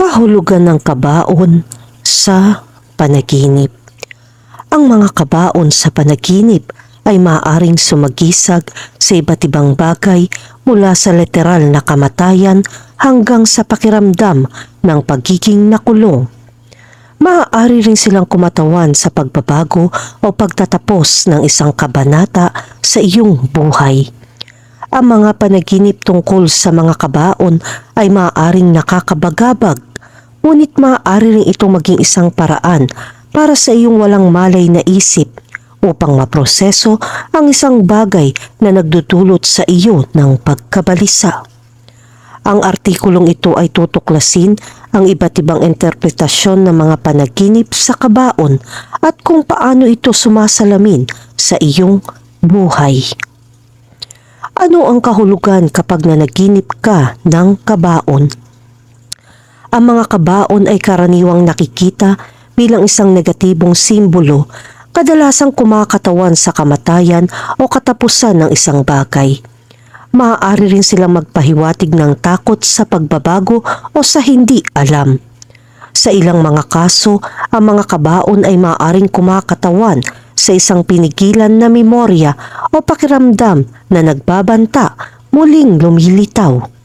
kahulugan ng kabaon sa panaginip. Ang mga kabaon sa panaginip ay maaaring sumagisag sa iba't ibang bagay mula sa literal na kamatayan hanggang sa pakiramdam ng pagiging nakulong. Maaari rin silang kumatawan sa pagbabago o pagtatapos ng isang kabanata sa iyong buhay. Ang mga panaginip tungkol sa mga kabaon ay maaaring nakakabagabag, ngunit maaari rin itong maging isang paraan para sa iyong walang malay na isip upang maproseso ang isang bagay na nagdudulot sa iyo ng pagkabalisa. Ang artikulong ito ay tutuklasin ang iba't ibang interpretasyon ng mga panaginip sa kabaon at kung paano ito sumasalamin sa iyong buhay. Ano ang kahulugan kapag nanaginip ka ng kabaon? Ang mga kabaon ay karaniwang nakikita bilang isang negatibong simbolo, kadalasang kumakatawan sa kamatayan o katapusan ng isang bagay. Maaari rin silang magpahiwatig ng takot sa pagbabago o sa hindi alam. Sa ilang mga kaso, ang mga kabaon ay maaaring kumakatawan sa isang pinigilan na memorya o pakiramdam na nagbabanta muling lumilitaw.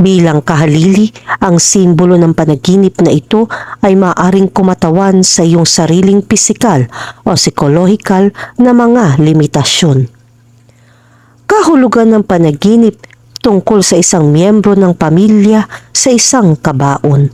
Bilang kahalili, ang simbolo ng panaginip na ito ay maaring kumatawan sa iyong sariling pisikal o psikolohikal na mga limitasyon. Kahulugan ng panaginip tungkol sa isang miyembro ng pamilya sa isang kabaon.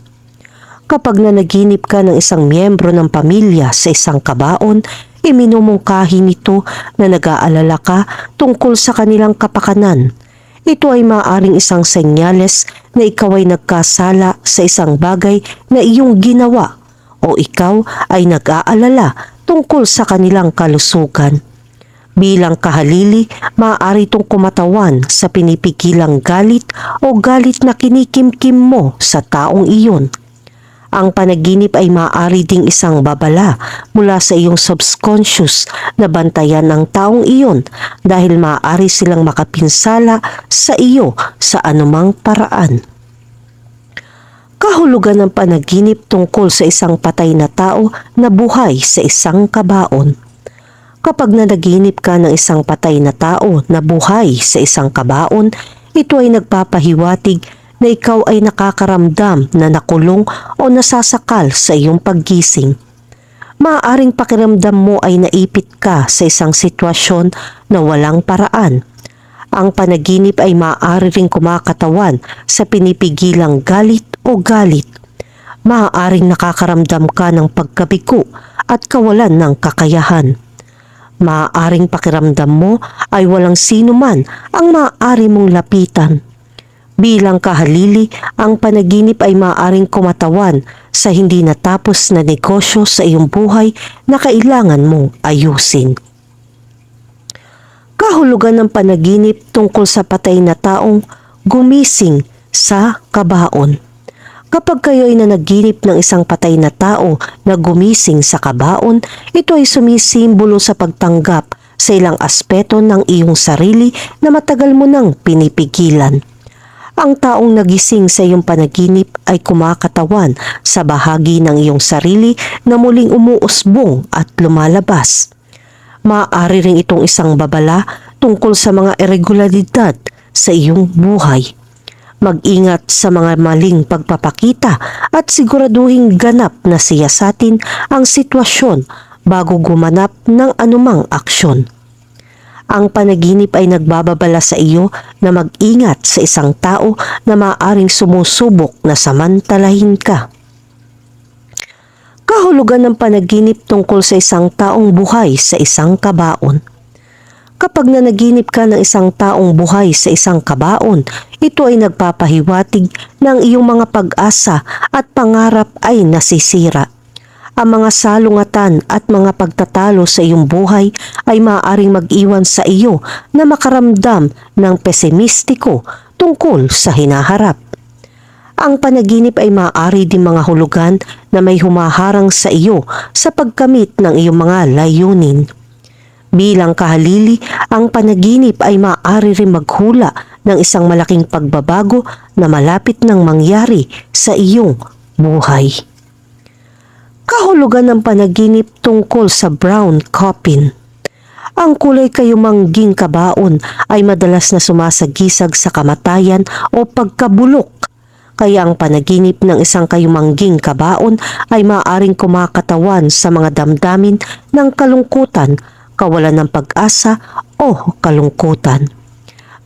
Kapag nanaginip ka ng isang miyembro ng pamilya sa isang kabaon, iminumungkahi nito na nag-aalala ka tungkol sa kanilang kapakanan. Ito ay maaaring isang senyales na ikaw ay nagkasala sa isang bagay na iyong ginawa o ikaw ay nag-aalala tungkol sa kanilang kalusugan. Bilang kahalili, maaari itong kumatawan sa pinipigilang galit o galit na kinikimkim mo sa taong iyon. Ang panaginip ay maaari ding isang babala mula sa iyong subconscious na bantayan ng taong iyon dahil maaari silang makapinsala sa iyo sa anumang paraan. Kahulugan ng panaginip tungkol sa isang patay na tao na buhay sa isang kabaon. Kapag nanaginip ka ng isang patay na tao na buhay sa isang kabaon, ito ay nagpapahiwatig na ikaw ay nakakaramdam na nakulong o nasasakal sa iyong paggising. Maaaring pakiramdam mo ay naipit ka sa isang sitwasyon na walang paraan. Ang panaginip ay maaari ring kumakatawan sa pinipigilang galit o galit. Maaaring nakakaramdam ka ng pagkabigo at kawalan ng kakayahan. Maaaring pakiramdam mo ay walang sino man ang maaari mong lapitan. Bilang kahalili, ang panaginip ay maaaring kumatawan sa hindi natapos na negosyo sa iyong buhay na kailangan mong ayusin. Kahulugan ng panaginip tungkol sa patay na taong gumising sa kabaon. Kapag kayo ay nanaginip ng isang patay na tao na gumising sa kabaon, ito ay sumisimbolo sa pagtanggap sa ilang aspeto ng iyong sarili na matagal mo nang pinipigilan. Ang taong nagising sa iyong panaginip ay kumakatawan sa bahagi ng iyong sarili na muling umuusbong at lumalabas. Maaari rin itong isang babala tungkol sa mga irregularidad sa iyong buhay. Mag-ingat sa mga maling pagpapakita at siguraduhin ganap na siyasatin ang sitwasyon bago gumanap ng anumang aksyon. Ang panaginip ay nagbababala sa iyo na mag-ingat sa isang tao na maaaring sumusubok na samantalahin ka. Kahulugan ng panaginip tungkol sa isang taong buhay sa isang kabaon. Kapag nanaginip ka ng isang taong buhay sa isang kabaon, ito ay nagpapahiwatig ng iyong mga pag-asa at pangarap ay nasisira. Ang mga salungatan at mga pagtatalo sa iyong buhay ay maaaring mag-iwan sa iyo na makaramdam ng pesimistiko tungkol sa hinaharap. Ang panaginip ay maaari din mga hulugan na may humaharang sa iyo sa pagkamit ng iyong mga layunin. Bilang kahalili, ang panaginip ay maaari rin maghula ng isang malaking pagbabago na malapit nang mangyari sa iyong buhay. Kahulugan ng panaginip tungkol sa brown coffin. Ang kulay kayumangging kabaon ay madalas na sumasagisag sa kamatayan o pagkabulok. Kaya ang panaginip ng isang kayumangging kabaon ay maaaring kumakatawan sa mga damdamin ng kalungkutan, kawalan ng pag-asa o kalungkutan.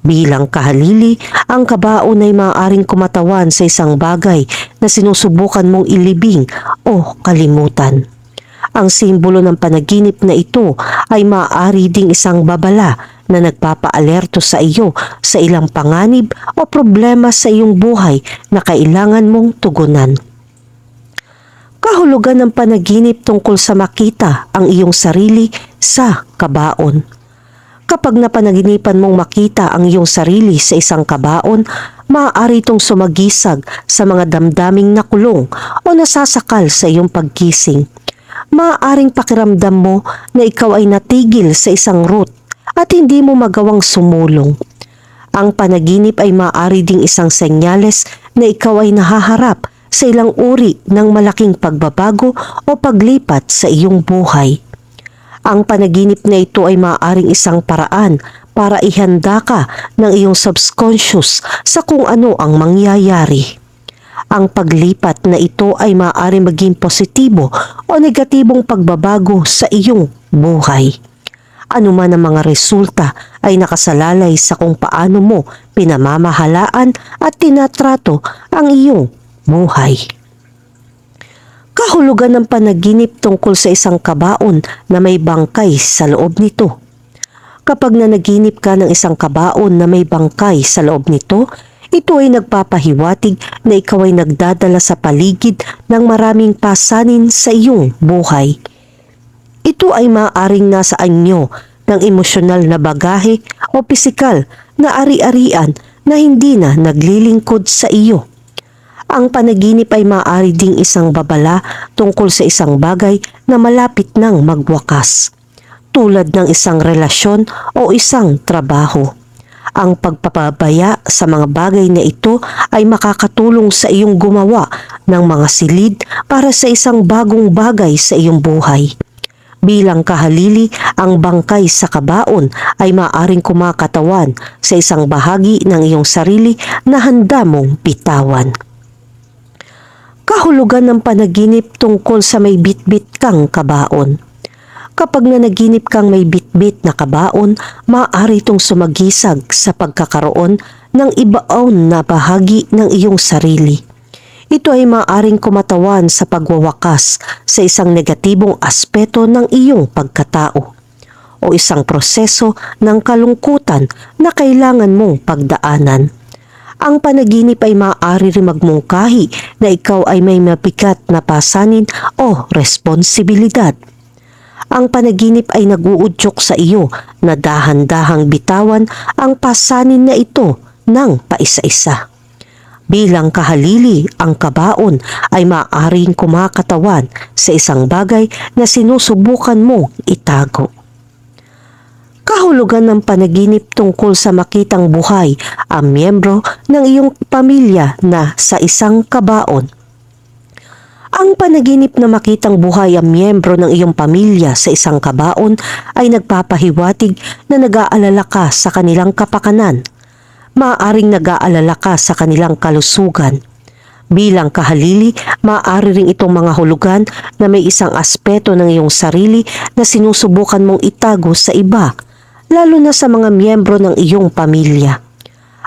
Bilang kahalili, ang kabaon ay maaaring kumatawan sa isang bagay na sinusubukan mong ilibing o kalimutan. Ang simbolo ng panaginip na ito ay maaari ding isang babala na nagpapaalerto sa iyo sa ilang panganib o problema sa iyong buhay na kailangan mong tugunan. Kahulugan ng panaginip tungkol sa makita ang iyong sarili sa kabaon. Kapag napanaginipan mong makita ang iyong sarili sa isang kabaon, maaari itong sumagisag sa mga damdaming nakulong o nasasakal sa iyong pagkising. Maaaring pakiramdam mo na ikaw ay natigil sa isang route at hindi mo magawang sumulong. Ang panaginip ay maaari ding isang senyales na ikaw ay nahaharap sa ilang uri ng malaking pagbabago o paglipat sa iyong buhay. Ang panaginip na ito ay maaaring isang paraan para ihanda ka ng iyong subconscious sa kung ano ang mangyayari. Ang paglipat na ito ay maaari maging positibo o negatibong pagbabago sa iyong buhay. Ano man ang mga resulta ay nakasalalay sa kung paano mo pinamamahalaan at tinatrato ang iyong buhay. Kahulugan ng panaginip tungkol sa isang kabaon na may bangkay sa loob nito. Kapag nanaginip ka ng isang kabaon na may bangkay sa loob nito, ito ay nagpapahiwatig na ikaw ay nagdadala sa paligid ng maraming pasanin sa iyong buhay. Ito ay maaaring nasa anyo ng emosyonal na bagahe o pisikal na ari-arian na hindi na naglilingkod sa iyo. Ang panaginip ay maaari ding isang babala tungkol sa isang bagay na malapit nang magwakas, tulad ng isang relasyon o isang trabaho. Ang pagpapabaya sa mga bagay na ito ay makakatulong sa iyong gumawa ng mga silid para sa isang bagong bagay sa iyong buhay. Bilang kahalili, ang bangkay sa kabaon ay maaring kumakatawan sa isang bahagi ng iyong sarili na handa mong bitawan kahulugan ng panaginip tungkol sa may bitbit kang kabaon. Kapag nanaginip kang may bitbit na kabaon, maaari itong sumagisag sa pagkakaroon ng ibaon na bahagi ng iyong sarili. Ito ay maaaring kumatawan sa pagwawakas sa isang negatibong aspeto ng iyong pagkatao o isang proseso ng kalungkutan na kailangan mong pagdaanan. Ang panaginip ay maaari rin magmungkahi na ikaw ay may mapikat na pasanin o responsibilidad. Ang panaginip ay naguudyok sa iyo na dahan-dahang bitawan ang pasanin na ito ng paisa-isa. Bilang kahalili, ang kabaon ay maaaring kumakatawan sa isang bagay na sinusubukan mong itago kahulugan ng panaginip tungkol sa makitang buhay ang miyembro ng iyong pamilya na sa isang kabaon. Ang panaginip na makitang buhay ang miyembro ng iyong pamilya sa isang kabaon ay nagpapahiwatig na nag-aalala ka sa kanilang kapakanan. Maaaring nag-aalala ka sa kanilang kalusugan. Bilang kahalili, maaari ring itong mga hulugan na may isang aspeto ng iyong sarili na sinusubukan mong itago sa iba lalo na sa mga miyembro ng iyong pamilya.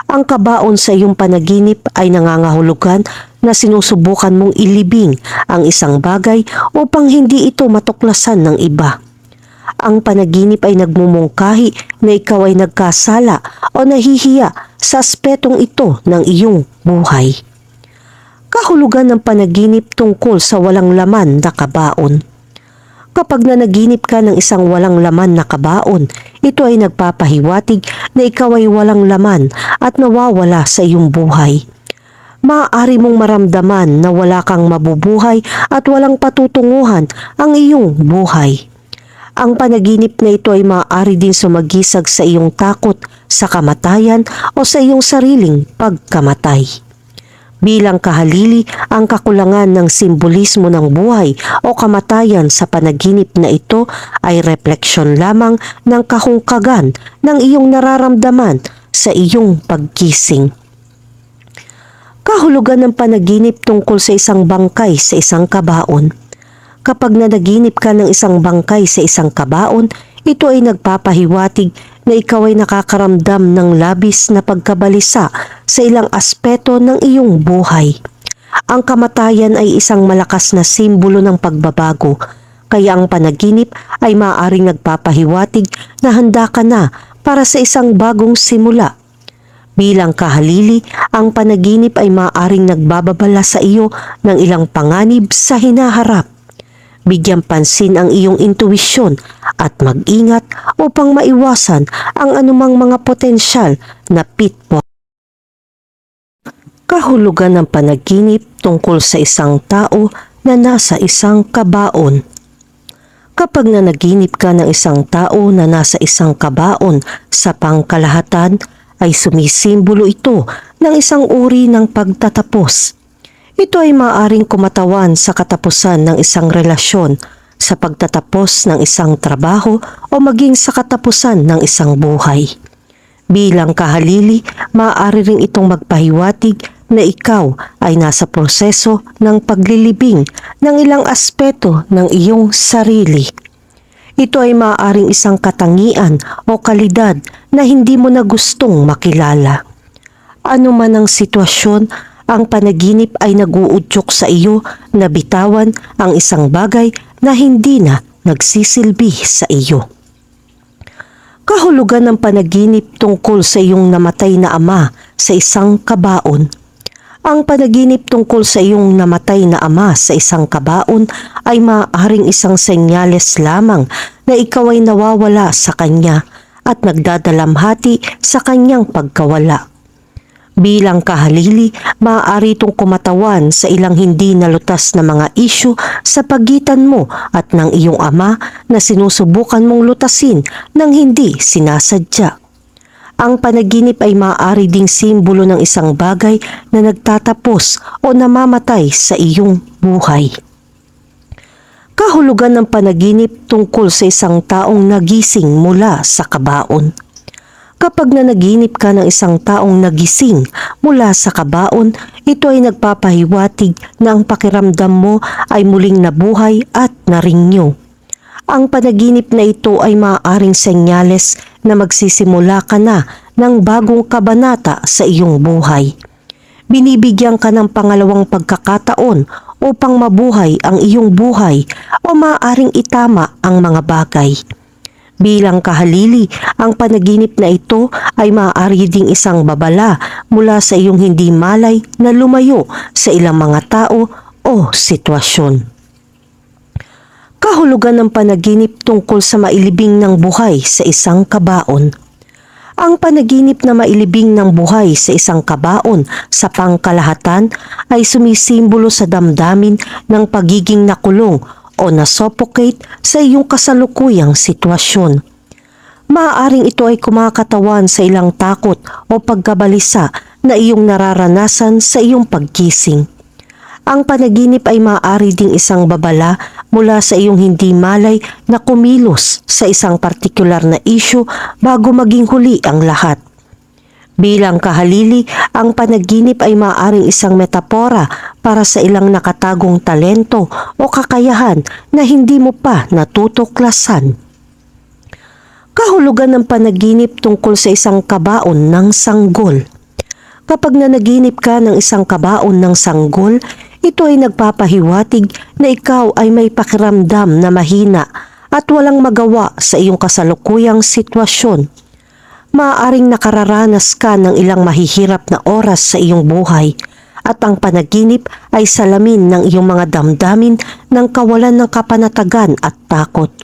Ang kabaon sa iyong panaginip ay nangangahulugan na sinusubukan mong ilibing ang isang bagay upang hindi ito matuklasan ng iba. Ang panaginip ay nagmumungkahi na ikaw ay nagkasala o nahihiya sa aspetong ito ng iyong buhay. Kahulugan ng panaginip tungkol sa walang laman na kabaon. Kapag nanaginip ka ng isang walang laman na kabaon, ito ay nagpapahiwatig na ikaw ay walang laman at nawawala sa iyong buhay. Maaari mong maramdaman na wala kang mabubuhay at walang patutunguhan ang iyong buhay. Ang panaginip na ito ay maaari din sumagisag sa iyong takot sa kamatayan o sa iyong sariling pagkamatay. Bilang kahalili, ang kakulangan ng simbolismo ng buhay o kamatayan sa panaginip na ito ay refleksyon lamang ng kahungkagan ng iyong nararamdaman sa iyong pagkising. Kahulugan ng panaginip tungkol sa isang bangkay sa isang kabaon. Kapag nanaginip ka ng isang bangkay sa isang kabaon, ito ay nagpapahiwatig na ikaw ay nakakaramdam ng labis na pagkabalisa sa ilang aspeto ng iyong buhay. Ang kamatayan ay isang malakas na simbolo ng pagbabago, kaya ang panaginip ay maaaring nagpapahiwatig na handa ka na para sa isang bagong simula. Bilang kahalili, ang panaginip ay maaaring nagbababala sa iyo ng ilang panganib sa hinaharap. Bigyan pansin ang iyong intuwisyon at mag-ingat upang maiwasan ang anumang mga potensyal na pitfall. Kahulugan ng panaginip tungkol sa isang tao na nasa isang kabaon. Kapag nanaginip ka ng isang tao na nasa isang kabaon sa pangkalahatan, ay sumisimbolo ito ng isang uri ng pagtatapos. Ito ay maaaring kumatawan sa katapusan ng isang relasyon, sa pagtatapos ng isang trabaho o maging sa katapusan ng isang buhay. Bilang kahalili, maaari ring itong magpahiwatig na ikaw ay nasa proseso ng paglilibing ng ilang aspeto ng iyong sarili. Ito ay maaaring isang katangian o kalidad na hindi mo na gustong makilala. Ano man ang sitwasyon, ang panaginip ay naguudyok sa iyo na bitawan ang isang bagay na hindi na nagsisilbi sa iyo. Kahulugan ng panaginip tungkol sa iyong namatay na ama sa isang kabaon. Ang panaginip tungkol sa iyong namatay na ama sa isang kabaon ay maaaring isang senyales lamang na ikaw ay nawawala sa kanya at nagdadalamhati sa kanyang pagkawala. Bilang kahalili, maaari itong kumatawan sa ilang hindi nalutas na mga isyu sa pagitan mo at ng iyong ama na sinusubukan mong lutasin ng hindi sinasadya. Ang panaginip ay maaari ding simbolo ng isang bagay na nagtatapos o namamatay sa iyong buhay. Kahulugan ng panaginip tungkol sa isang taong nagising mula sa kabaon. Kapag nanaginip ka ng isang taong nagising mula sa kabaon, ito ay nagpapahiwatig na ang pakiramdam mo ay muling nabuhay at naringyo. Ang panaginip na ito ay maaaring senyales na magsisimula ka na ng bagong kabanata sa iyong buhay. Binibigyan ka ng pangalawang pagkakataon upang mabuhay ang iyong buhay o maaaring itama ang mga bagay. Bilang kahalili, ang panaginip na ito ay maaari ding isang babala mula sa iyong hindi malay na lumayo sa ilang mga tao o sitwasyon. Kahulugan ng panaginip tungkol sa mailibing ng buhay sa isang kabaon. Ang panaginip na mailibing ng buhay sa isang kabaon sa pangkalahatan ay sumisimbolo sa damdamin ng pagiging nakulong o nasuffocate sa iyong kasalukuyang sitwasyon. Maaaring ito ay kumakatawan sa ilang takot o pagkabalisa na iyong nararanasan sa iyong pagkising. Ang panaginip ay maaari ding isang babala mula sa iyong hindi malay na kumilos sa isang partikular na issue bago maging huli ang lahat. Bilang kahalili, ang panaginip ay maaaring isang metapora para sa ilang nakatagong talento o kakayahan na hindi mo pa natutuklasan. Kahulugan ng panaginip tungkol sa isang kabaon ng sanggol. Kapag nanaginip ka ng isang kabaon ng sanggol, ito ay nagpapahiwatig na ikaw ay may pakiramdam na mahina at walang magawa sa iyong kasalukuyang sitwasyon. Maaaring nakararanas ka ng ilang mahihirap na oras sa iyong buhay at ang panaginip ay salamin ng iyong mga damdamin ng kawalan ng kapanatagan at takot.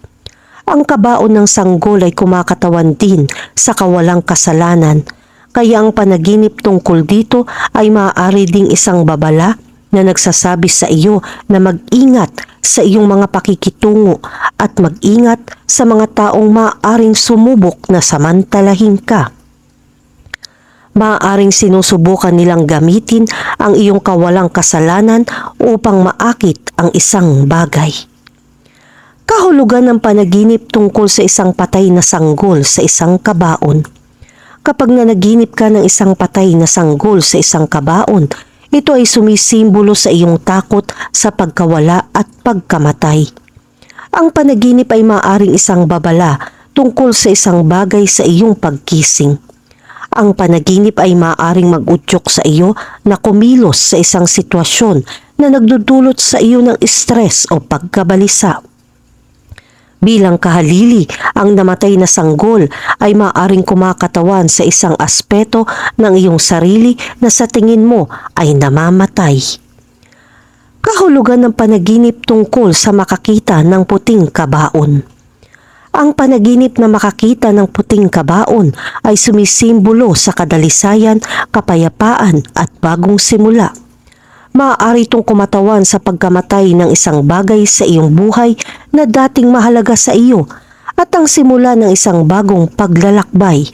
Ang kabaon ng sanggol ay kumakatawan din sa kawalang kasalanan, kaya ang panaginip tungkol dito ay maaari ding isang babala na nagsasabi sa iyo na mag-ingat sa iyong mga pakikitungo at mag-ingat sa mga taong maaaring sumubok na samantalahin ka. Maaaring sinusubukan nilang gamitin ang iyong kawalang kasalanan upang maakit ang isang bagay. Kahulugan ng panaginip tungkol sa isang patay na sanggol sa isang kabaon. Kapag nanaginip ka ng isang patay na sanggol sa isang kabaon, ito ay sumisimbolo sa iyong takot sa pagkawala at pagkamatay. Ang panaginip ay maaaring isang babala tungkol sa isang bagay sa iyong pagkising. Ang panaginip ay maaaring mag-udyok sa iyo na kumilos sa isang sitwasyon na nagdudulot sa iyo ng stress o pagkabalisa. Bilang kahalili, ang namatay na sanggol ay maaaring kumakatawan sa isang aspeto ng iyong sarili na sa tingin mo ay namamatay. Kahulugan ng panaginip tungkol sa makakita ng puting kabaon. Ang panaginip na makakita ng puting kabaon ay sumisimbolo sa kadalisayan, kapayapaan at bagong simula. Maaari itong kumatawan sa pagkamatay ng isang bagay sa iyong buhay na dating mahalaga sa iyo at ang simula ng isang bagong paglalakbay.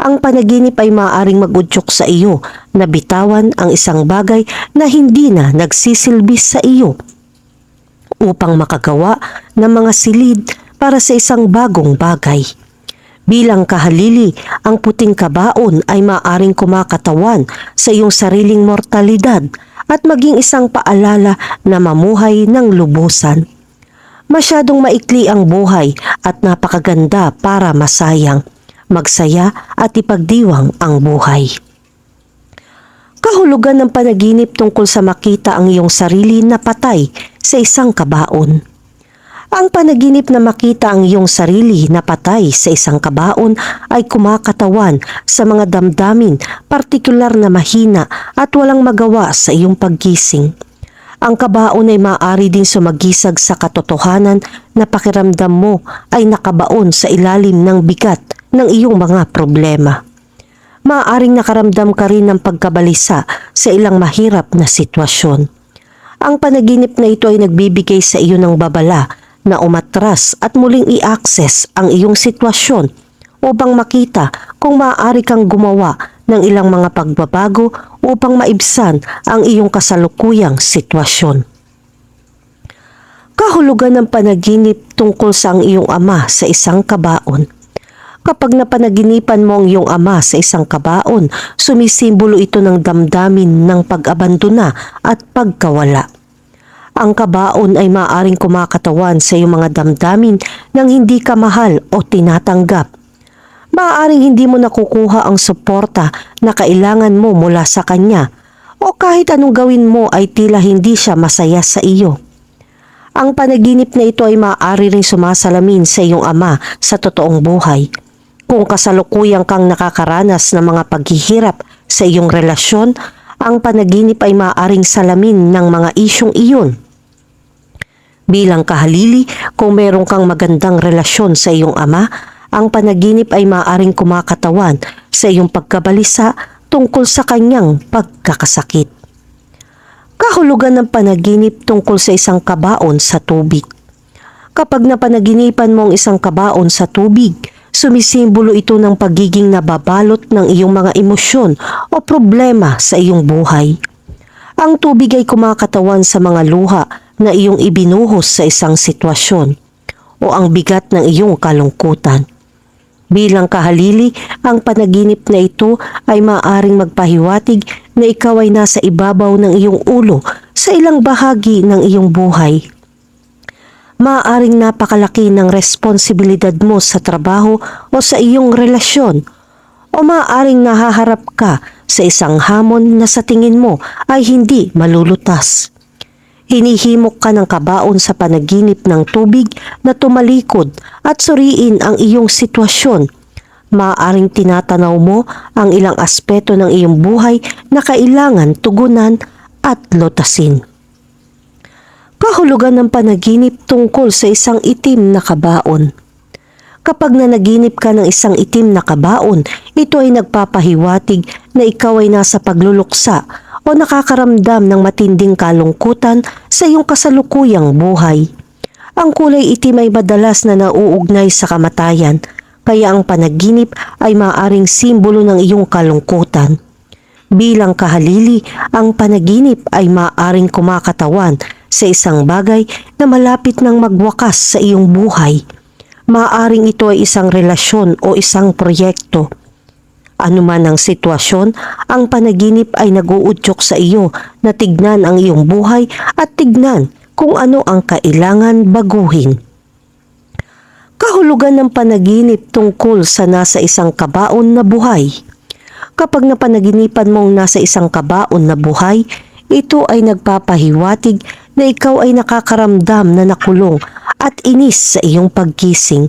Ang panaginip ay maaaring mag-udyok sa iyo na bitawan ang isang bagay na hindi na nagsisilbi sa iyo upang makagawa ng mga silid para sa isang bagong bagay. Bilang kahalili, ang puting kabaon ay maaring kumakatawan sa iyong sariling mortalidad at maging isang paalala na mamuhay ng lubusan. Masyadong maikli ang buhay at napakaganda para masayang, magsaya at ipagdiwang ang buhay. Kahulugan ng panaginip tungkol sa makita ang iyong sarili na patay sa isang kabaon. Ang panaginip na makita ang iyong sarili na patay sa isang kabaon ay kumakatawan sa mga damdamin, partikular na mahina at walang magawa sa iyong paggising. Ang kabaon ay maaari din sumagisag sa katotohanan na pakiramdam mo ay nakabaon sa ilalim ng bigat ng iyong mga problema. Maaaring nakaramdam ka rin ng pagkabalisa sa ilang mahirap na sitwasyon. Ang panaginip na ito ay nagbibigay sa iyo ng babala na umatras at muling i-access ang iyong sitwasyon upang makita kung maaari kang gumawa ng ilang mga pagbabago upang maibsan ang iyong kasalukuyang sitwasyon. Kahulugan ng panaginip tungkol sa ang iyong ama sa isang kabaon. Kapag napanaginipan mo ang iyong ama sa isang kabaon, sumisimbolo ito ng damdamin ng pag-abandona at pagkawala. Ang kabaon ay maaring kumakatawan sa iyong mga damdamin nang hindi ka mahal o tinatanggap. Maaaring hindi mo nakukuha ang suporta na kailangan mo mula sa kanya o kahit anong gawin mo ay tila hindi siya masaya sa iyo. Ang panaginip na ito ay maaari ring sumasalamin sa iyong ama sa totoong buhay. Kung kasalukuyang kang nakakaranas ng mga paghihirap sa iyong relasyon, ang panaginip ay maaaring salamin ng mga isyong iyon. Bilang kahalili, kung meron kang magandang relasyon sa iyong ama, ang panaginip ay maaaring kumakatawan sa iyong pagkabalisa tungkol sa kanyang pagkakasakit. Kahulugan ng panaginip tungkol sa isang kabaon sa tubig. Kapag napanaginipan mo ang isang kabaon sa tubig, sumisimbolo ito ng pagiging nababalot ng iyong mga emosyon o problema sa iyong buhay. Ang tubig ay kumakatawan sa mga luha na iyong ibinuhos sa isang sitwasyon o ang bigat ng iyong kalungkutan. Bilang kahalili, ang panaginip na ito ay maaaring magpahiwatig na ikaw ay nasa ibabaw ng iyong ulo sa ilang bahagi ng iyong buhay. Maaaring napakalaki ng responsibilidad mo sa trabaho o sa iyong relasyon o maaaring nahaharap ka sa isang hamon na sa tingin mo ay hindi malulutas. Hinihimok ka ng kabaon sa panaginip ng tubig na tumalikod at suriin ang iyong sitwasyon. Maaring tinatanaw mo ang ilang aspeto ng iyong buhay na kailangan tugunan at lutasin. Kahulugan ng panaginip tungkol sa isang itim na kabaon. Kapag nanaginip ka ng isang itim na kabaon, ito ay nagpapahiwatig na ikaw ay nasa pagluluksa o nakakaramdam ng matinding kalungkutan sa iyong kasalukuyang buhay. Ang kulay itim ay madalas na nauugnay sa kamatayan, kaya ang panaginip ay maaaring simbolo ng iyong kalungkutan. Bilang kahalili, ang panaginip ay maaaring kumakatawan sa isang bagay na malapit ng magwakas sa iyong buhay. Maaaring ito ay isang relasyon o isang proyekto. Ano man ang sitwasyon, ang panaginip ay naguudyok sa iyo na tignan ang iyong buhay at tignan kung ano ang kailangan baguhin. Kahulugan ng panaginip tungkol sa nasa isang kabaon na buhay. Kapag napanaginipan mong nasa isang kabaon na buhay, ito ay nagpapahiwatig na ikaw ay nakakaramdam na nakulong at inis sa iyong pagkising.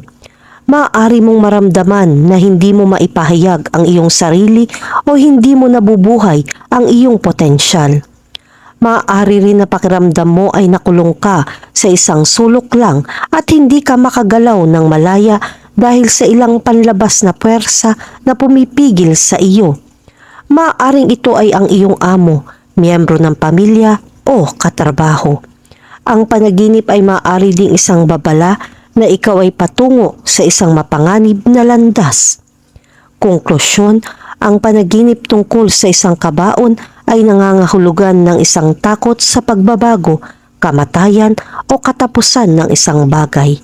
Maaari mong maramdaman na hindi mo maipahayag ang iyong sarili o hindi mo nabubuhay ang iyong potensyal. Maaari rin na pakiramdam mo ay nakulong ka sa isang sulok lang at hindi ka makagalaw ng malaya dahil sa ilang panlabas na puwersa na pumipigil sa iyo. Maaring ito ay ang iyong amo, miyembro ng pamilya o katrabaho. Ang panaginip ay maaari ding isang babala na ikaw ay patungo sa isang mapanganib na landas. Konklusyon, ang panaginip tungkol sa isang kabaon ay nangangahulugan ng isang takot sa pagbabago, kamatayan o katapusan ng isang bagay.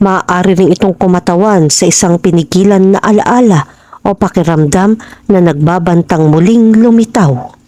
Maaari rin itong kumatawan sa isang pinigilan na alaala o pakiramdam na nagbabantang muling lumitaw.